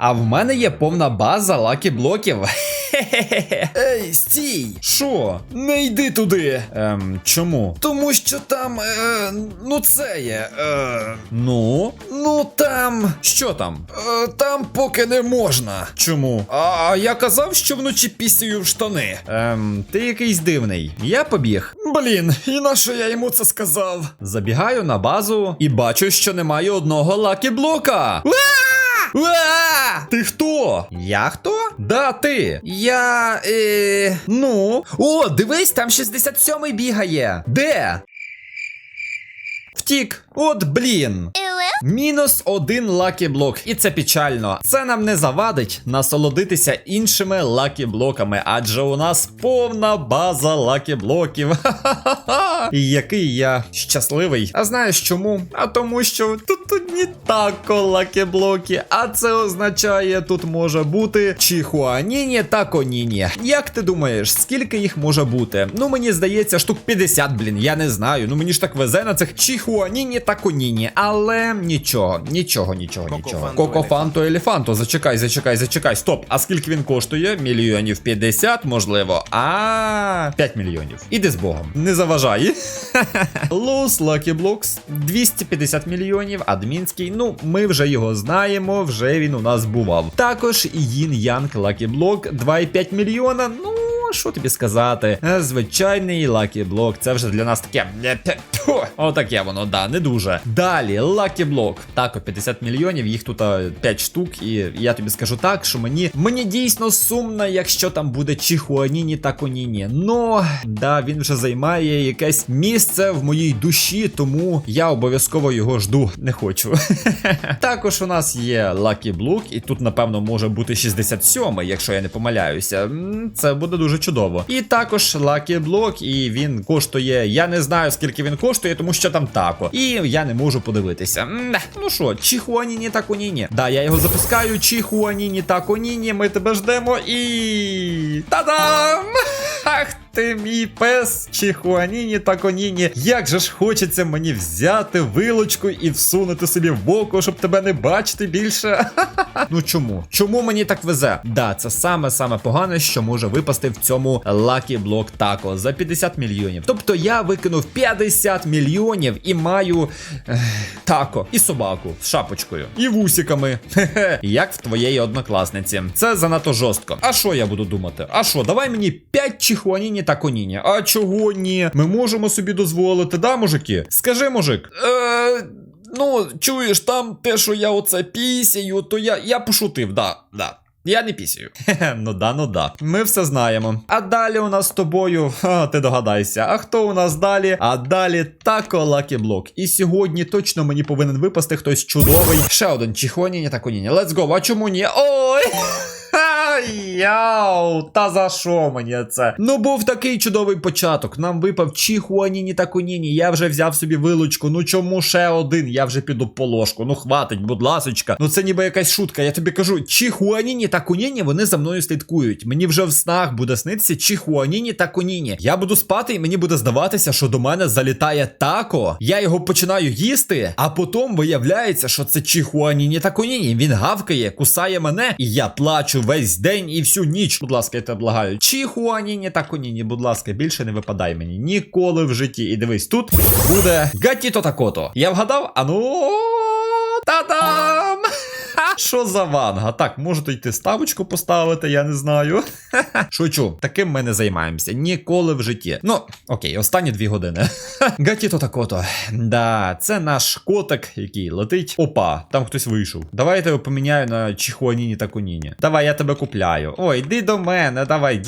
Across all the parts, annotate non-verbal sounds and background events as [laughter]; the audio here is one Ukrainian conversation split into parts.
А в мене є повна база лакі блоків. [laughs] Ей, стій! Що? Не йди туди! Ем, чому? Тому що там, е, ну це є. Е, Ну, ну там. що там? Е, там поки не можна. Чому? А я казав, що вночі пісію в штани. Ем, ти якийсь дивний. Я побіг. Блін, і на що я йому це сказав? Забігаю на базу і бачу, що немає одного лакі блока. Уа! Ти хто? Я хто? Да, ти. Я. Е... Ну, О, дивись, там 67-й бігає. де? Втік. От блін. Мінус один лакі блок. І це печально. Це нам не завадить насолодитися іншими лакі блоками, адже у нас повна база лакі блоків. І який я щасливий. А знаєш чому? А тому, що тут одні тако лакі блоки. А це означає, тут може бути чихуаніні та коніні. Як ти думаєш, скільки їх може бути? Ну мені здається, штук 50, блін, я не знаю. Ну мені ж так везе на цих чихуаніні та коніні. Але нічого, нічого, нічого, нічого. Коко-фанту, елефанту. Зачекай, зачекай, зачекай. Стоп. А скільки він коштує? Мільйонів 50, можливо. А 5 мільйонів. Іди з Богом. Не заважай. [laughs] Лос Lucky Blocks 250 мільйонів. Адмінський. Ну, ми вже його знаємо, вже він у нас бував. Також Їн Янг Lucky Block 2,5 мільйона. Ну. Що тобі сказати? Е, Звичайний Lucky Block, це вже для нас таке. е, Отаке воно, да, не дуже. Далі, Lucky Block. Так, 50 мільйонів, їх тут 5 штук, і я тобі скажу так, що мені мені дійсно сумно, якщо там буде Чихуаніні та Коніні. Но да, він вже займає якесь місце в моїй душі, тому я обов'язково його жду. Не хочу. [laughs] Також у нас є Lucky Block, і тут, напевно, може бути 67, якщо я не помиляюся. Це буде дуже чудово. І також Lucky Block, і він коштує. Я не знаю, скільки він коштує, тому що там тако. І я не можу подивитися. Не. Ну що, Чихуаніні та Коніні. Да, я його запускаю. Чихуаніні та Коніні. Ми тебе ждемо і. Та-дам! Ах ти мій пес, Чихуаніні та Коніні. Як же ж хочеться мені взяти вилочку і всунути собі в боку, щоб тебе не бачити більше. [laughs] Ну чому? Чому мені так везе? Да, це саме саме погане, що може випасти в цьому Lucky Block Taco за 50 мільйонів. Тобто я викинув 50 мільйонів і маю тако і собаку з шапочкою і вусиками. [laughs] Як в твоєї однокласниці. Це занадто жорстко. А що я буду думати? А що, давай мені 5 чихуаніні та коніні. А чого ні? Ми можемо собі дозволити, да, мужики? Скажи, мужик. Е, ну, чуєш, там те, що я оце пісію, то я, я пошутив, да, да. Я не пісію. Хе-хе, ну да, ну да. Ми все знаємо. А далі у нас з тобою, ха, ти догадайся. А хто у нас далі? А далі тако Block. І сьогодні точно мені повинен випасти хтось чудовий. Ще один чихоніні та коніні. Let's go, а чому ні? Ой! Яу, та за що мені це? Ну був такий чудовий початок. Нам випав Чихуаніні та Коніні. Я вже взяв собі вилучку. Ну чому ще один? Я вже піду по ложку. Ну хватить, будь ласочка. Ну це ніби якась шутка. Я тобі кажу, Чихуаніні та Коніні, вони за мною слідкують. Мені вже в снах буде снитися Чихуаніні та Коніні. Я буду спати, і мені буде здаватися, що до мене залітає тако. Я його починаю їсти, а потім виявляється, що це Чихуаніні та Коніні. Він гавкає, кусає мене, і я плачу весь день і всю ніч. Будь ласка, я тебе благаю. Чихуаніні та Коніні, будь ласка, більше не випадай мені ніколи в житті. І дивись, тут буде Гатіто Такото. Я вгадав? Ану. Та-дам! Що за ванга? Так, можете йти ставочку поставити, я не знаю. [laughs] Шучу, таким ми не займаємося ніколи в житті. Ну, окей, останні дві години. [laughs] Гатіто такото. Да, це наш котик, який летить. Опа, там хтось вийшов. Давай я тебе поміняю на Чихуаніні та Коніні. Давай, я тебе купляю. Ой, йди до мене, давай,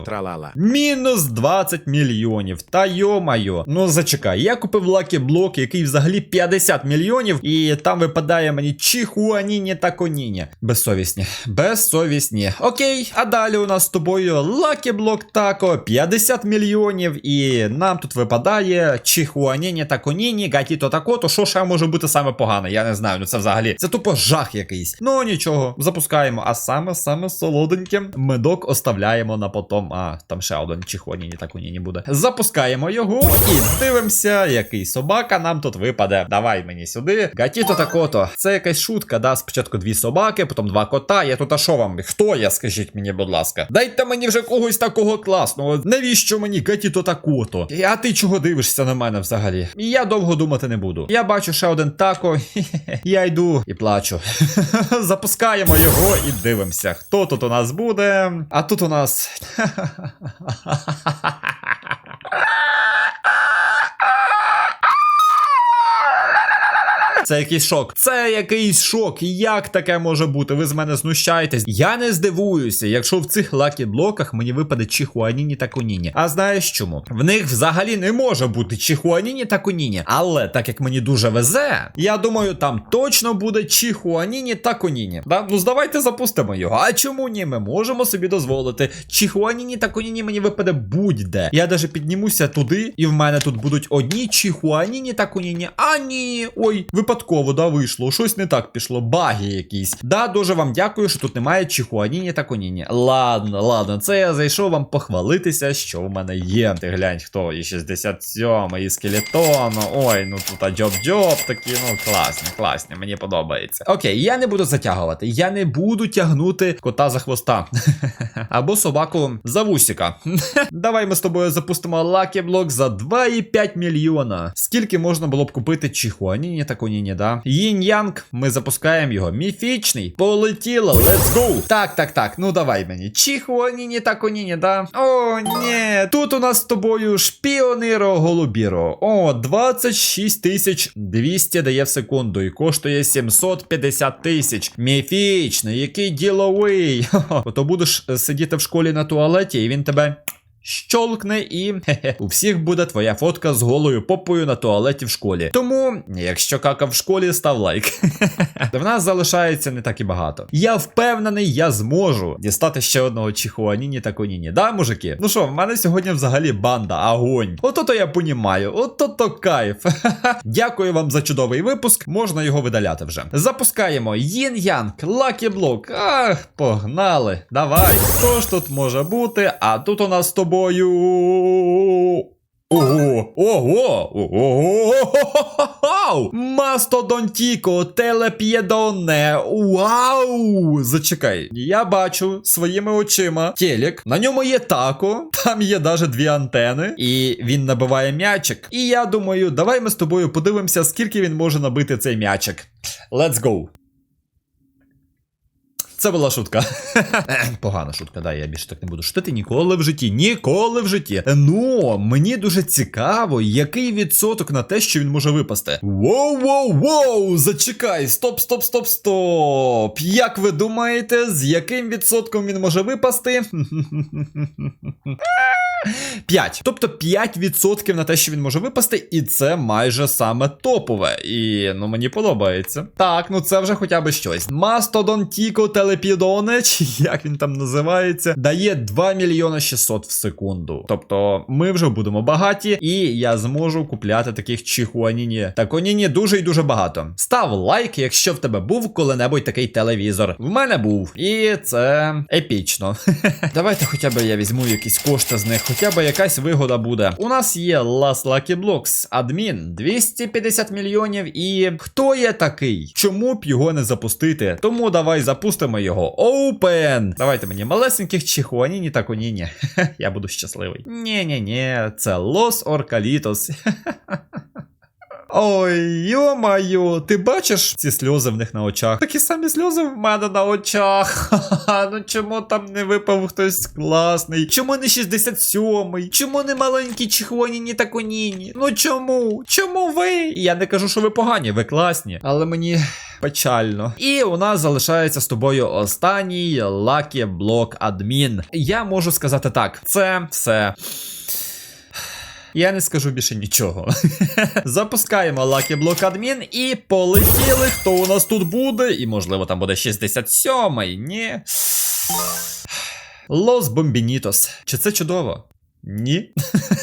тралала. Мінус 20 мільйонів. Та йо-майо. Ну зачекай, я купив лакі блок, який взагалі 50 мільйонів, і там випадає мені Чихуаніні та Коніні. Безсовісні. Безсовісні. Окей, а далі у нас з тобою лакі блок тако 50 мільйонів. І нам тут випадає Чихуаніні та Коніні, Гатіто тако, то що ще може бути саме погане? Я не знаю. Ну це взагалі. Це тупо жах якийсь. Ну нічого, запускаємо. А саме саме солоденьке медок оставляємо на потом. А, там ще один Чихуаніні та Коніні буде. Запускаємо його і дивимося, який собака нам тут випаде. Давай мені сюди. Гатіто такото. Це якась шутка, да. Спочатку спочатку дві собаки, потім два кота. Я тут а що вам? Хто я, скажіть мені, будь ласка? Дайте мені вже когось такого класного. Навіщо мені Кетіто та кото? А ти чого дивишся на мене взагалі? Я довго думати не буду. Я бачу ще один тако. [laughs] Я йду і плачу. [laughs] Запускаємо його і дивимося, хто тут у нас буде. А тут у нас. [laughs] Це якийсь шок. Це якийсь шок. Як таке може бути? Ви з мене знущаєтесь. Я не здивуюся, якщо в цих лакі-блоках мені випаде Чихуаніні та Коніні. А знаєш чому? В них взагалі не може бути Чихуаніні та Коніні. Але так як мені дуже везе, я думаю, там точно буде Чихуаніні та Коніні. Да? Ну давайте запустимо його. А чому ні? Ми можемо собі дозволити. Чихуаніні та Коніні мені випаде будь-де. Я даже піднімуся туди, і в мене тут будуть одні Чихуаніні та Коніні. А ні, ой, випадково, да, вийшло. Щось не так пішло. Баги якісь. Да, дуже вам дякую, що тут немає Чихуаніні та Коніні. Ладно, ладно, це я зайшов вам похвалитися, що в мене є. Ти глянь, хто і 67, і скелетон. Ой, ну тут а джоб-джоб такі, ну класні, класні, мені подобається. Окей, я не буду затягувати. Я не буду тягнути кота за хвоста. [laughs] Або собаку за вусіка. [laughs] Давай ми з тобою запустимо лакі-блок за 2,5 мільйона. Скільки можна було б купити Чихуаніні та Коніні, да? Їнь-янг, ми запускаємо його. Міфічний. Полетіло, let's go. Так, так, так, ну давай мені. Чихуаніні та Коніні, да? О, ні. Тут у нас з тобою шпіониро голубіро. О, 26 200 дає в секунду і коштує 750 тисяч. Міфічний, який діловий. [laughs] Ото будеш е, сидіти в школі на туалеті, і він тебе. Щолкне і хе-хе, у всіх буде твоя фотка з голою попою на туалеті в школі. Тому, якщо какав в школі, став лайк. В нас залишається не так і багато. Я впевнений, я зможу дістати ще одного Чихуаніні та Коніні. Да, мужики? Ну що, в мене сьогодні взагалі банда, агонь. Ото-то я понімаю, ото-то кайф. Дякую вам за чудовий випуск. Можна його видаляти вже. Запускаємо Їн Янг, Лакі Блок. Ах, погнали. Давай. Що ж тут може бути? А тут у нас з тобою. Ого, ого, ого, Мастодонтіко, телеп'єдоне, вау! Зачекай, я бачу своїми очима телек, на ньому є тако, там є даже дві антени, і він набиває м'ячик. І я думаю, давай ми з тобою подивимося, скільки він може набити цей м'ячик. Let's go. Це була шутка. Погана шутка, да, я більше так не буду шутити ніколи в житті. Ніколи в житті. Ну, мені дуже цікаво, який відсоток на те, що він може випасти. Воу, воу, воу! Зачекай, стоп, стоп, стоп, стоп. Як ви думаєте, з яким відсотком він може випасти? [laughs] 5. Тобто 5% на те, що він може випасти, і це майже саме топове. І ну мені подобається. Так, ну це вже хоча б щось. Мастодон Тіко Телепідоне, чи як він там називається, дає 2 мільйона 600 в секунду. Тобто ми вже будемо багаті, і я зможу купляти таких чихуаніні та коніні дуже і дуже багато. Став лайк, якщо в тебе був коли-небудь такий телевізор. В мене був. І це епічно. [laughs] Давайте хоча б я візьму якісь кошти з них, хоча б якась вигода буде. У нас є Last Lucky Blocks, адмін 250 мільйонів. І хто є такий? Чому б його не запустити? Тому давай запустимо його. Open! Давайте мені малесеньких чихуаніні та коніні. [laughs] Я буду щасливий. Ні-ні-ні, це Лос Оркалітос. [laughs] Ой, йо-майо, ти бачиш ці сльози в них на очах? Такі самі сльози в мене на очах. Ха-ха, ну чому там не випав хтось класний? Чому не 67-й? Чому не маленькі чихуаніні та коніні? Ну чому? Чому ви? Я не кажу, що ви погані, ви класні, але мені. Печально. І у нас залишається з тобою останній лакі блок адмін. Я можу сказати так: це все. Я не скажу більше нічого. [laughs] Запускаємо Lucky Block Admin і полетіли. Хто у нас тут буде? І можливо там буде 67-й, ні. Лос Бомбінітос. Чи це чудово? Ні.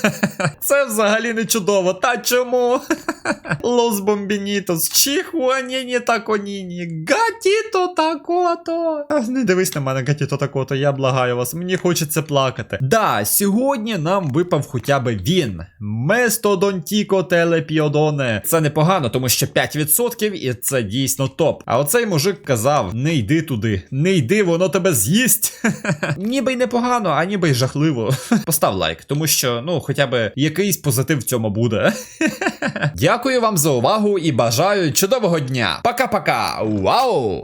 [laughs] Це взагалі не чудово. Та чому? [laughs] Лос бомбінітос, чихуаніні таконіні, гатіто такото. Не дивись на мене, гатіто такото, я благаю вас, мені хочеться плакати. Да, сьогодні нам випав хоча б він. Местодонтіко телепіодоне. Це непогано, тому що 5% і це дійсно топ. А оцей мужик казав: не йди туди, не йди, воно тебе з'їсть. [laughs] ніби й непогано, а ніби й жахливо. Постав лайк, тому що, ну, хоча б якийсь позитив в цьому буде. [laughs] Дякую вам за увагу і бажаю чудового дня. Пока-пока. Вау!